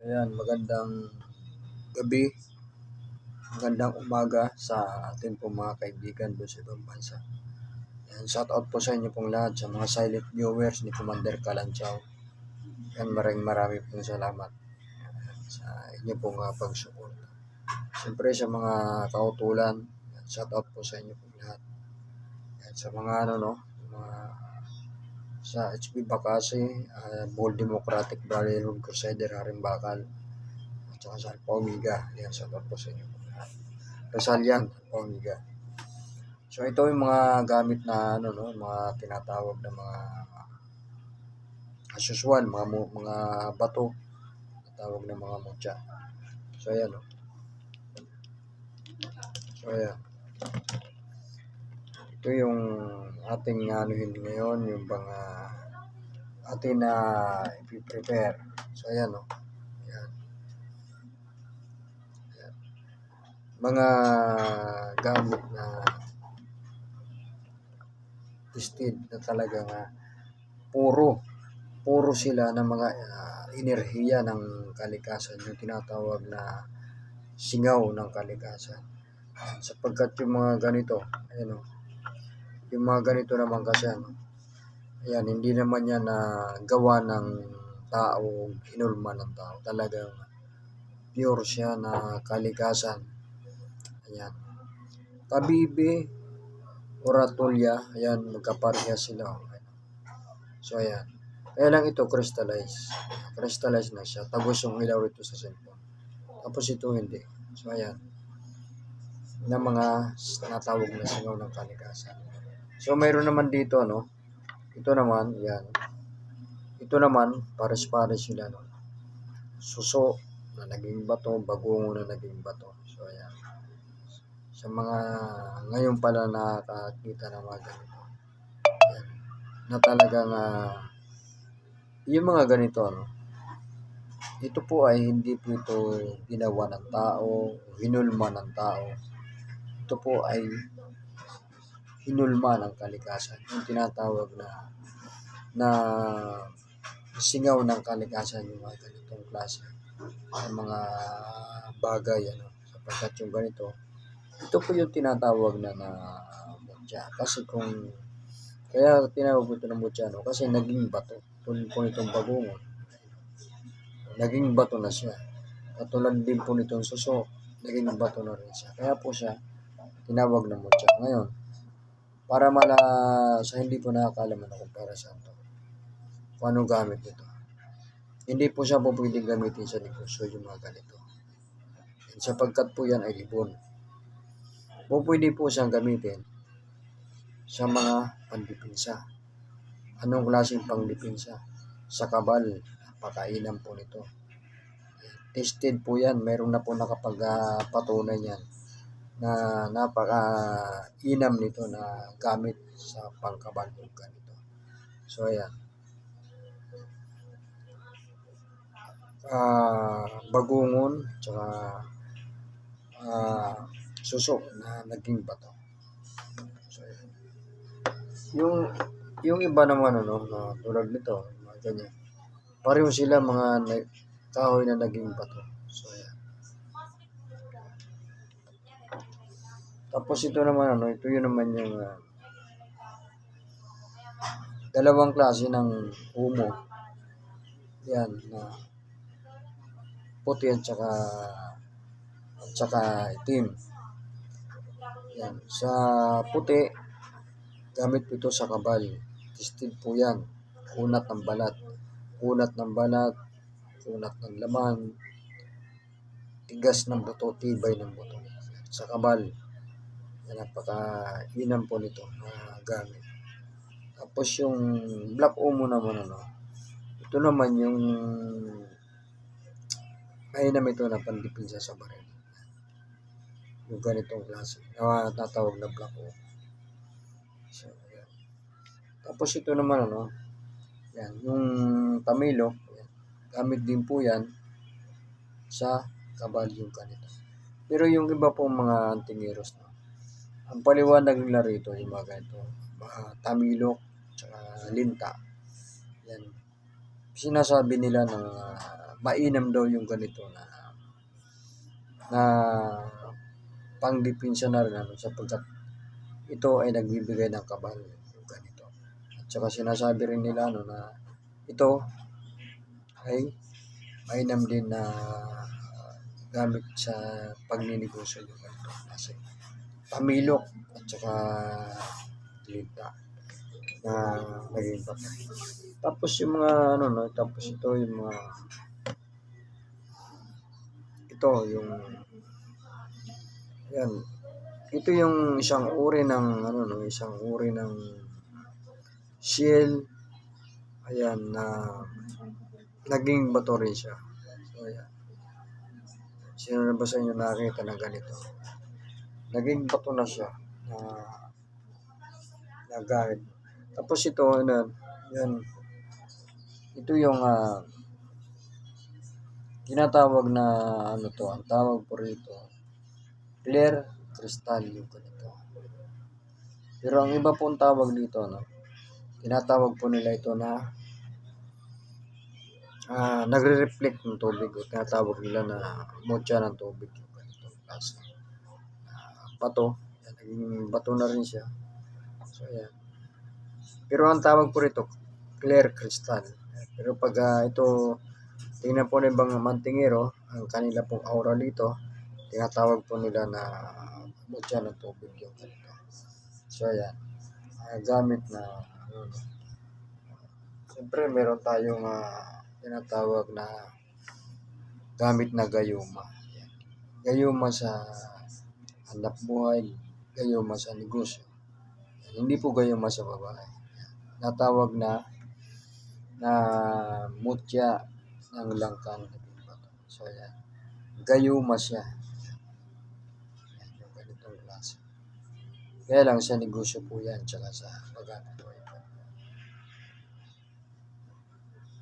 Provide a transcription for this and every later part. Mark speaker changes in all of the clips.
Speaker 1: Ayan, magandang gabi, magandang umaga sa ating po mga kaibigan doon sa ibang bansa. Ayan, shout out po sa inyo pong lahat sa mga silent viewers ni Commander Kalanchaw. Ayan, maraming marami pong salamat sa inyo pong uh, pagsuporta. Siyempre sa mga kautulan, ayan, shout out po sa inyo pong lahat. Ayan, sa mga ano no, mga sa HB Bakasi, uh, Bold Democratic Brotherhood Crusader Haring Bakal, at saka sa Alpha Omega. Yan, out po sa inyo. Resalian, Alpha Omega. So ito yung mga gamit na ano no, mga tinatawag na mga as usual, mga mga bato, tawag na mga mutya. So ayan no. So ayan. Ito yung ating anuhin ngayon, yung mga atin na i-prepare. So ayan no. Ayan. Ayan. Mga gamit na tested na talaga nga puro puro sila ng mga ah, enerhiya ng kalikasan yung tinatawag na singaw ng kalikasan sapagkat yung mga ganito ayan o yung mga ganito naman kasi ano ayan hindi naman yan na gawa ng tao inulma ng tao. Talagang pure siya na kalikasan. Ayan. Tabibi oratolia ayan magkapareha sila so ayan. Kaya lang ito crystallize crystallize na siya. Tapos yung ilaw ito sa cellphone. Tapos ito hindi. So ayan. Na mga tinatawag na singaw ng kalikasan so mayroon naman dito no ito naman yan ito naman pares-pares sila no suso na naging bato bagongo na naging bato so ayan sa mga ngayon pala nakakita ng mga ganito. Ayan. Na talagang ah, yung mga ganito ano, ito po ay hindi po ito ginawa ng tao, hinulma ng tao. Ito po ay hinulma ng kalikasan. Yung tinatawag na na singaw ng kalikasan yung mga ganitong klase ng mga bagay ano sapagkat yung ganito ito po yung tinatawag na na mutya. Kasi kung, kaya tinawag ko ito ng mutya, no? kasi naging bato. Tulad po nitong bagungon. Naging bato na siya. Katulad din po nitong suso, naging bato na rin siya. Kaya po siya, tinawag na mutya. Ngayon, para mala sa hindi po nakakalaman kung para saan to. Kung anong gamit nito. Hindi po siya po pwedeng gamitin sa negosyo yung mga ganito. Sapagkat po yan ay libon o pwede po siyang gamitin sa mga pandipinsa. Anong klaseng pangdipinsa? Sa kabal, napakainan po nito. Tested po yan, meron na po nakapagpatunay yan na napaka-inam nito na gamit sa pangkabal po ganito. So, ayan. Ah, bagungon, tsaka ah, suso na naging bato. So, yun. yung yung iba naman ano na tulad nito, mga ganyan. Pareho sila mga kahoy na naging bato. So ayan. Tapos ito naman ano, ito yun naman yung ah, dalawang klase ng umo. Yan na puti at saka at saka itim. Yan. Sa puti, gamit ito sa kabal. Tested po yan. Kunat ng balat. Kunat ng balat, kunat ng laman, tigas ng buto, tibay ng buto. Sa kabal, yan napaka-inam po nito na gamit. Tapos yung black omo naman ano, ito naman yung mainam ito na pandipinsa sa baril yung ganitong klase na tatawag na black oak. So, ayan. Tapos ito naman ano, yan, yung tamilo, yan, gamit din po yan sa kabal yung ganito. Pero yung iba pong mga antingiros, no, ang paliwanag nila rito, yung mga ganito, mga tamilo, tsaka linta, yan, sinasabi nila uh, mainam daw yung ganito na na pangdepensa na rin ano, sapagkat ito ay nagbibigay ng kabal yung ganito. At saka sinasabi rin nila ano, na ito ay mainam din na gamit sa pagninegosyo yung ganito. Kasi pamilok at saka lita na naging patay. Tapos yung mga ano no, tapos ito yung mga ito yung yan. Ito yung isang uri ng ano no, isang uri ng shell ayan na naging bato rin siya. So ayan. Sino na ba sa inyo nakakita ng ganito? Naging bato na siya na na. Tapos ito, ano, yan, ito yung ah, tinatawag na ano to, ang tawag po rito, clear crystal yung ganito. Pero ang iba pong tawag dito, no, tinatawag po nila ito na ah nagre-reflect ng tubig o tinatawag nila na mutya ng tubig yung ganito klase. Bato, yan, naging bato na rin siya. So, ayan. Pero ang tawag po rito, clear crystal. Pero pag ah, ito, tingnan po ng ibang mantingero, ang kanila pong aura dito, tinatawag po nila na mutya ng tubig yung ganito. So, ayan. Ah, gamit na, ano, Siyempre, meron tayong ah, tinatawag na gamit na gayuma. Ayan. Gayuma sa hanap buhay, gayuma sa negosyo. Hindi po gayuma sa babae. Natawag na na mutya ng langkang na bato. So, ayan. Gayuma siya. Ayan, yung ganitong klase. Kaya lang sa negosyo po yan, tsaka sa paghanap buhay.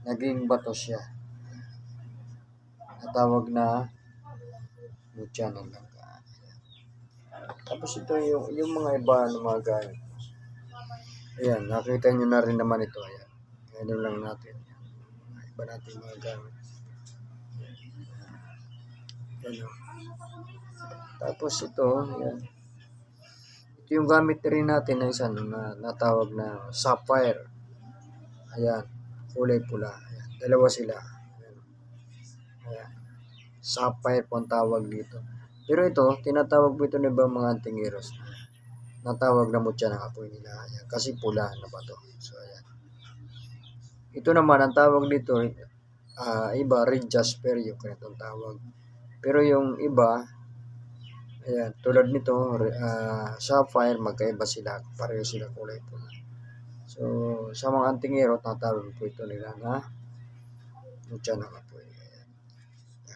Speaker 1: Naging bato siya. Natawag na mutya ng langka. Tapos ito yung, yung mga iba ng mga gamit. Ayan, nakita nyo na rin naman ito. Ayan. Ano lang natin. Ayan. Iba natin mga gamit. Ayan. o. Tapos ito, ayan. Ito yung gamit rin natin na isa na natawag na sapphire. Ayan, kulay pula. Ayan. Dalawa sila. Ayan. Ayan. Sapphire po ang tawag dito. Pero ito, tinatawag po ito ng ibang mga antingiros na natawag na mutya ng apoy nila. Ayan, kasi pula na ba to? So, ayan. Ito naman, ang tawag dito, ah iba, red jasper yung ganitong tawag. Pero yung iba, ayan, tulad nito, ah, sapphire, magkaiba sila. Pareho sila kulay pula. So, sa mga antingero, tatawag po ito nila na mutya ng apoy. Ayan.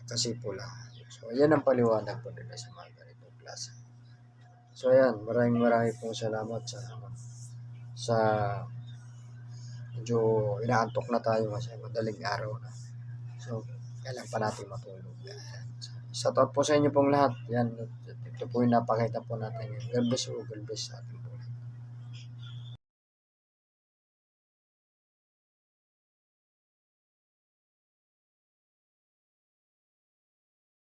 Speaker 1: Kasi pula. So, ayan ang paliwanag po nila sa mga ganitong klase. So, ayan, maraming maraming pong salamat sa ano, sa medyo inaantok na tayo kasi madaling araw na. So, kailan pa natin matulog. So, shout out po sa inyo pong lahat. Yan, ito po yung napakita po natin. God bless you, God bless sa ating.